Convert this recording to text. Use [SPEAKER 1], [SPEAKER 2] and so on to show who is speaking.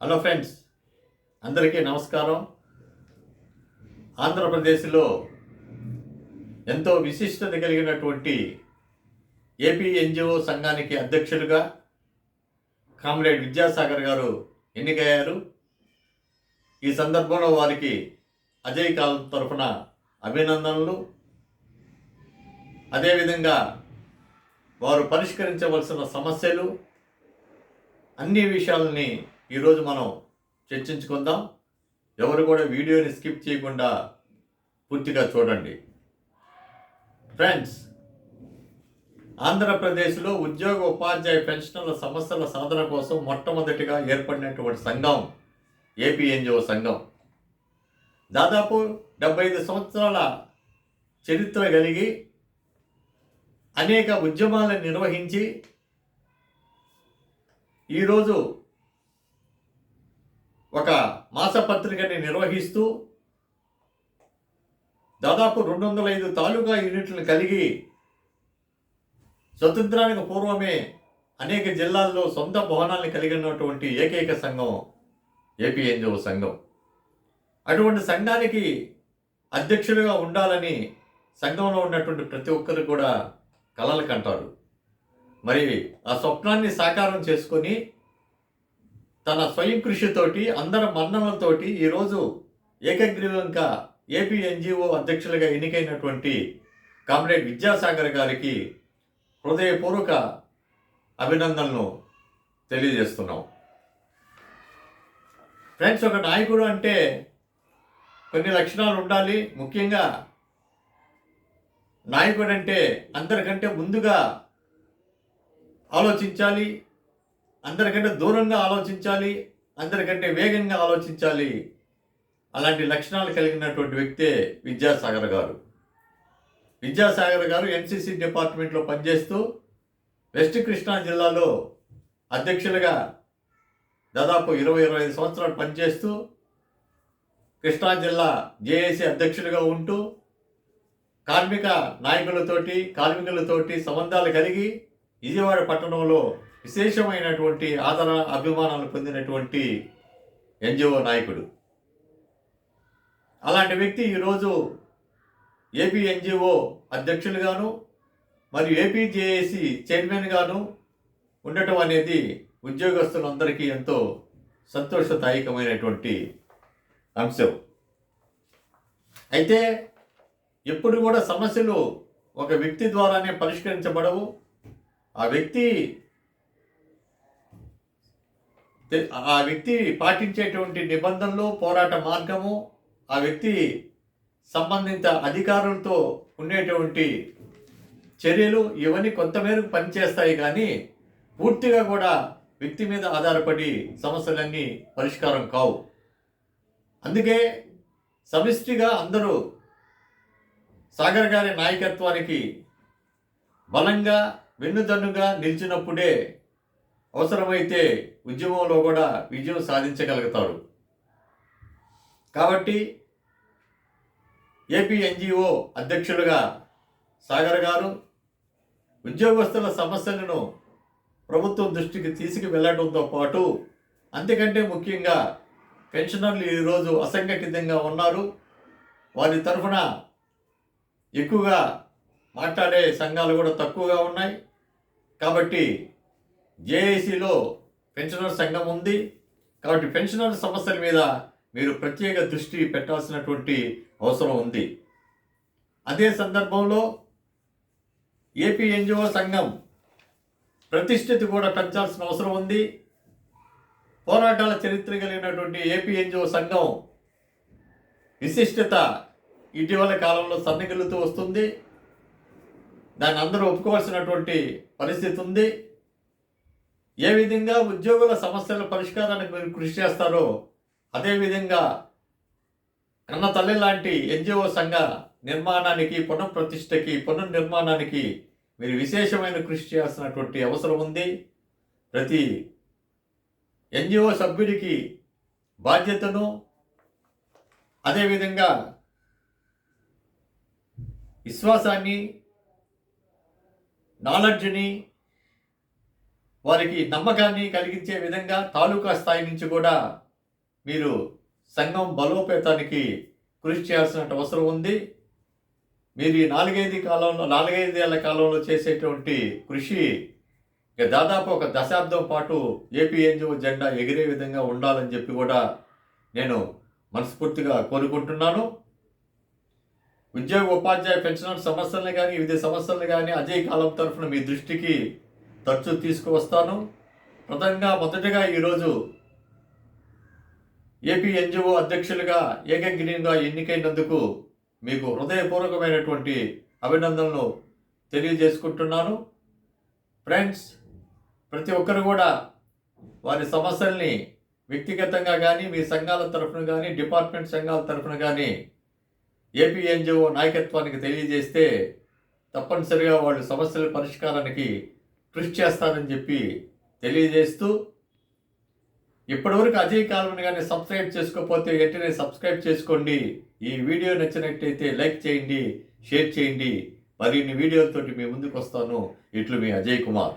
[SPEAKER 1] Hello friends అందరికీ నమస్కారం. ఆంధ్రప్రదేశ్లో ఎంతో విశిష్టత కలిగినటువంటి ఏపీ ఎన్జిఓ సంఘానికి అధ్యక్షులుగా కామ్రేడ్ విద్యాసాగర్ గారు ఎన్నికయ్యారు. ఈ సందర్భంలో వారికి అజయ్ కాల్ తరఫున అభినందనలు. అదేవిధంగా వారు పరిష్కరించవలసిన సమస్యలు అన్ని విషయాలని ఈరోజు మనం చర్చించుకుందాం. ఎవరు కూడా వీడియోని స్కిప్ చేయకుండా పూర్తిగా చూడండి. ఫ్రెండ్స్ ఆంధ్రప్రదేశ్లో ఉద్యోగ ఉపాధ్యాయ పెన్షన్ల సమస్యల సాధన కోసం మొట్టమొదటిగా ఏర్పడినటువంటి సంఘం ఏపీఎన్జిఓ సంఘం. దాదాపు డెబ్బై ఐదు సంవత్సరాల చరిత్ర కలిగి అనేక ఉద్యమాలను నిర్వహించి ఈరోజు ఒక మాసపత్రికని నిర్వహిస్తూ దాదాపు రెండు వందల ఐదు తాలూకా యూనిట్లను కలిగి స్వతంత్రానికి పూర్వమే అనేక జిల్లాల్లో సొంత భవనాలను కలిగి ఉన్నటువంటి ఏకైక సంఘం ఏపీ ఎన్జిఓ సంఘం. అటువంటి సంఘానికి అధ్యక్షులుగా ఉండాలని సంఘంలో ఉన్నటువంటి ప్రతి ఒక్కరు కూడా కలలు కంటారు. మరి ఆ స్వప్నాన్ని సాకారం చేసుకొని తన స్వయం కృషితోటి అందరి మన్ననలతోటి ఈరోజు ఏకగ్రీవంగా ఏపీ ఎన్జిఓ అధ్యక్షులుగా ఎన్నికైనటువంటి కామ్రేడ్ విద్యాసాగర్ గారికి హృదయపూర్వక అభినందనలు తెలియజేస్తున్నాం. ఫ్రెండ్స్ ఒక నాయకుడు అంటే కొన్ని లక్షణాలు ఉండాలి. ముఖ్యంగా నాయకుడు అంటే అందరికంటే ముందుగా ఆలోచించాలి అందరికంటే దూరంగా ఆలోచించాలి అందరికంటే వేగంగా ఆలోచించాలి అలాంటి లక్షణాలు కలిగినటువంటి వ్యక్తే విద్యాసాగర్ గారు. విద్యాసాగర్ గారు ఎన్సిసి డిపార్ట్మెంట్లో పనిచేస్తూ వెస్ట్ కృష్ణా జిల్లాలో అధ్యక్షులుగా దాదాపు ఇరవై ఇరవై ఐదు సంవత్సరాలు పనిచేస్తూ కృష్ణా జిల్లా జేఏసీ అధ్యక్షులుగా ఉంటూ కార్మిక నాయకులతోటి కార్మికులతోటి సంబంధాలు కలిగి విజయవాడ పట్టణంలో విశేషమైనటువంటి ఆదర అభిమానాలు పొందినటువంటి ఎన్జిఓ నాయకుడు. అలాంటి వ్యక్తి ఈరోజు ఏపీ ఎన్జిఓ అధ్యక్షులుగాను మరియు ఏపీజేఏసి చైర్మన్గాను ఉండటం అనేది ఉద్యోగస్తులందరికీ ఎంతో సంతోషదాయకమైనటువంటి అంశం. అయితే ఎప్పుడు కూడా సమస్యలు ఒక వ్యక్తి ద్వారానే పరిష్కరించబడవు. ఆ వ్యక్తి ఆ వ్యక్తి పాటించేటువంటి నిబంధనలు పోరాట మార్గము ఆ వ్యక్తి సంబంధిత అధికారులతో ఉండేటువంటి చర్యలు ఇవన్నీ కొంతమేరకు పనిచేస్తాయి కానీ పూర్తిగా కూడా వ్యక్తి మీద ఆధారపడి సమస్యలన్నీ పరిష్కారం కావు. అందుకే సమిష్టిగా అందరూ సాగర్ గారి నాయకత్వానికి బలంగా వెన్నుదన్నుగా నిలిచినప్పుడే అవసరమైతే ఉద్యమంలో కూడా విజయం సాధించగలుగుతారు కాబట్టి ఏపీ ఎన్జిఓ అధ్యక్షులుగా సాగర్ గారు ఉద్యోగస్తుల సమస్యలను ప్రభుత్వం దృష్టికి తీసుకు వెళ్ళడంతో పాటు అంతకంటే ముఖ్యంగా పెన్షనర్లు ఈరోజు అసంఘటితంగా ఉన్నారు. వారి తరఫున ఎక్కువగా మాట్లాడే సంఘాలు కూడా తక్కువగా ఉన్నాయి. కాబట్టి జేఏసీలో పెన్షనర్ సంఘం ఉంది. కాబట్టి పెన్షనర్ సమస్యల మీద మీరు ప్రత్యేక దృష్టి పెట్టాల్సినటువంటి అవసరం ఉంది. అదే సందర్భంలో ఏపీ ఎన్జిఓ సంఘం ప్రతిష్ఠితి కూడా పెంచాల్సిన అవసరం ఉంది. పోరాటాల చరిత్ర కలిగినటువంటి ఏపీ ఎన్జిఓ సంఘం విశిష్టత ఇటీవల కాలంలో సన్నగిల్లుతూ వస్తుంది. దాన్ని అందరూ ఒప్పుకోవాల్సినటువంటి పరిస్థితి ఉంది. ఏ విధంగా ఉద్యోగుల సమస్యల పరిష్కారానికి మీరు కృషి చేస్తారో అదేవిధంగా కన్న తల్లి లాంటి ఎన్జిఓ సంఘ నిర్మాణానికి పునఃప్రతిష్టకి పునర్నిర్మాణానికి మీరు విశేషమైన కృషి చేయాల్సినటువంటి అవసరం ఉంది. ప్రతి ఎన్జిఓ సభ్యుడికి బాధ్యతను అదేవిధంగా విశ్వాసాన్ని నాలెడ్జ్ని వారికి నమ్మకాన్ని కలిగించే విధంగా తాలూకా స్థాయి నుంచి కూడా మీరు సంఘం బలోపేతానికి కృషి చేయాల్సిన అవసరం ఉంది. మీరు ఈ నాలుగైదు కాలంలో నాలుగైదేళ్ళ కాలంలో చేసేటువంటి కృషి ఇక దాదాపు ఒక దశాబ్దం పాటు ఏపీ ఎన్జిఓ జెండా ఎగిరే విధంగా ఉండాలని చెప్పి కూడా నేను మనస్ఫూర్తిగా కోరుకుంటున్నాను. ఉద్యోగ ఉపాధ్యాయ పెన్షనర్ సమస్యలను కానీ వివిధ సమస్యలను కానీ అజయ్ కాలం తరఫున మీ దృష్టికి తరచు తీసుకువస్తాను. ప్రధానంగా మొదటగా ఈరోజు ఏపీ ఎన్జిఓ అధ్యక్షులుగా ఏకగ్రీయంగా ఎన్నికైనందుకు మీకు హృదయపూర్వకమైనటువంటి అభినందనలు తెలియజేసుకుంటున్నాను. ఫ్రెండ్స్ ప్రతి ఒక్కరు కూడా వారి సమస్యల్ని వ్యక్తిగతంగా కానీ మీ సంఘాల తరఫున కానీ డిపార్ట్మెంట్ సంఘాల తరఫున కానీ ఏపీ ఎన్జిఓ నాయకత్వానికి తెలియజేస్తే తప్పనిసరిగా వాళ్ళు సమస్యల పరిష్కారానికి కృషి చేస్తానని చెప్పి తెలియజేస్తూ ఇప్పటివరకు అజయ్ కాల్వని కానీ సబ్స్క్రైబ్ చేసుకోకపోతే వెంటనే సబ్స్క్రైబ్ చేసుకోండి. ఈ వీడియో నచ్చినట్టయితే లైక్ చేయండి షేర్ చేయండి. మరిన్ని వీడియోలతోటి మీ ముందుకు వస్తాను. ఇట్లు మీ అజయ్ కుమార్.